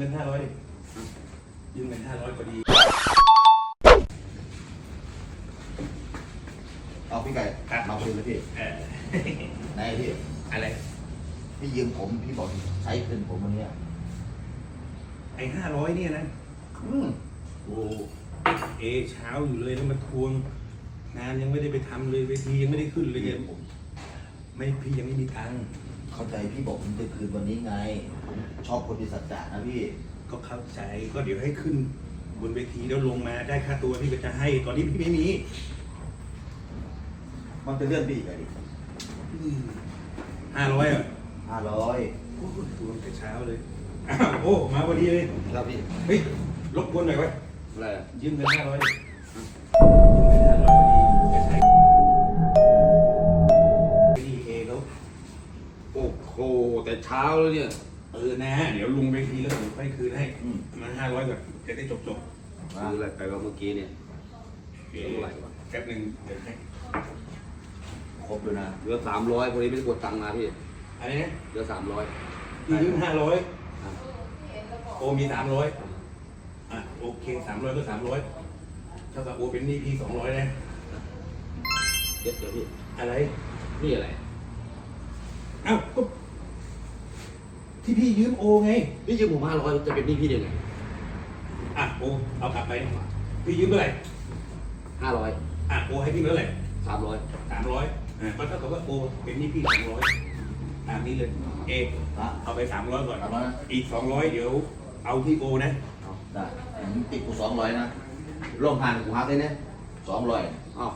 เงินห้าร้อยยืมเงินห้าร้อยพอดี เอาพี่ไก่ครับ มาคืนเลยพี่เออไหนพี่ อะไร พี่ยืมผมพี่บอกใช้คืนผมวันเนี้ยไอ้ห้าร้อยเนี่ยนะ อืมโอ้เอเช้าอยู่เลยแล้วมาทวง งานยังไม่ได้ไปทำเลยเวทียังไม่ได้ขึ้นเลยเนี่ยผมไม่พี่ยังไม่มีตังค์ เข้าใจพี่บอกผมจะคืนวันนี้ไงผมชอบคนที่สัจจะนะพี่ ก็เข้าใจก็เดี๋ยวให้ขึ้นบนเวทีแล้วลงมาได้ค่าตัวพี่ก็จะให้ ตอนนี้พี่ไม่มีมันจะเลื่อนพี่อีกไงดิห้าร้อยอะห้าร้อยโอ้ยทวงแต่เช้าเลยอ้าวโอ้มาพอดีเลย ครับพี่เฮ้ยรบกวนหน่อยไว้ยอะไรอะยืมเงินห้าร้อยดิ อ้โหแต่เช้าแล้วเนี่ยเออนะ เดี๋ยวลุงเวทีแล้วผมค่อยคืนให้อืมมาห้าร้อยก่อนจะได้จบจบซื้ออะไรไปวะเมื่อกี้เนี่ยๆเท่าไหร่วะแป๊บหนึ่งเดี๋ยวให้ครบเลยนะเหลือสามร้อยพอดีไม่ได้กดตังค์มาพี่อะไรนะเหลือสามร้อยพี่ยืมห้าร้อยโอมีสามร้อยอะโอเคสามร้อยก็สามร้อยเท่ากับโอเป็นหนี้พี่สองร้อยนะเดี๋ยวเดี๋ยวพี่อะไรนี่อะไรเอ้าก็ที่พี่ยืมโอไง พี่ยืมผมห้าร้อยจะเป็นหนี้พี่ได้ไงอะโอเอากลับไป พี่ยืมเท่าไหร่ห้าร้อยอะโอให้พี่เท่าไหร่สามร้อยสามร้อยอ่าก็เท่ากับว่าโอเป็นหนี้พี่สองร้อยตามนี้เลยเอฮะเอาไปสามร้อยก่อนสามร้อยนะอีกสองร้อยเดี๋ยว เอาที่โอนะเอาได้ผมติดกูสองร้อยนะร่วมผ่านกูฮักได้เนี่ยสองร้อยอ้าว